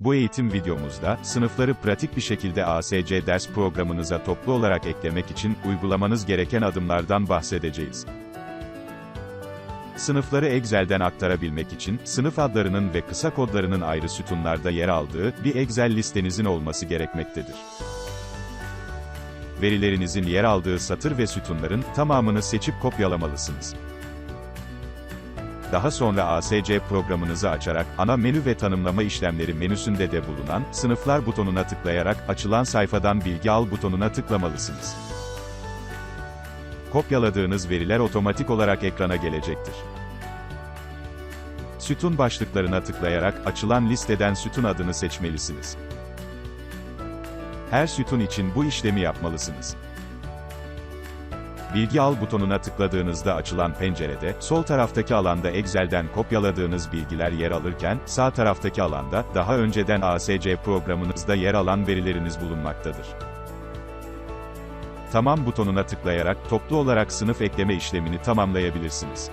Bu eğitim videomuzda, sınıfları pratik bir şekilde ASC ders programınıza toplu olarak eklemek için uygulamanız gereken adımlardan bahsedeceğiz. Sınıfları Excel'den aktarabilmek için, sınıf adlarının ve kısa kodlarının ayrı sütunlarda yer aldığı bir Excel listenizin olması gerekmektedir. Verilerinizin yer aldığı satır ve sütunların tamamını seçip kopyalamalısınız. Daha sonra ASC programınızı açarak, ana menü ve tanımlama işlemleri menüsünde de bulunan, sınıflar butonuna tıklayarak, açılan sayfadan bilgi al butonuna tıklamalısınız. Kopyaladığınız veriler otomatik olarak ekrana gelecektir. Sütun başlıklarına tıklayarak, açılan listeden sütun adını seçmelisiniz. Her sütun için bu işlemi yapmalısınız. Bilgi al butonuna tıkladığınızda açılan pencerede, sol taraftaki alanda Excel'den kopyaladığınız bilgiler yer alırken, sağ taraftaki alanda, daha önceden ASC programınızda yer alan verileriniz bulunmaktadır. Tamam butonuna tıklayarak, toplu olarak sınıf ekleme işlemini tamamlayabilirsiniz.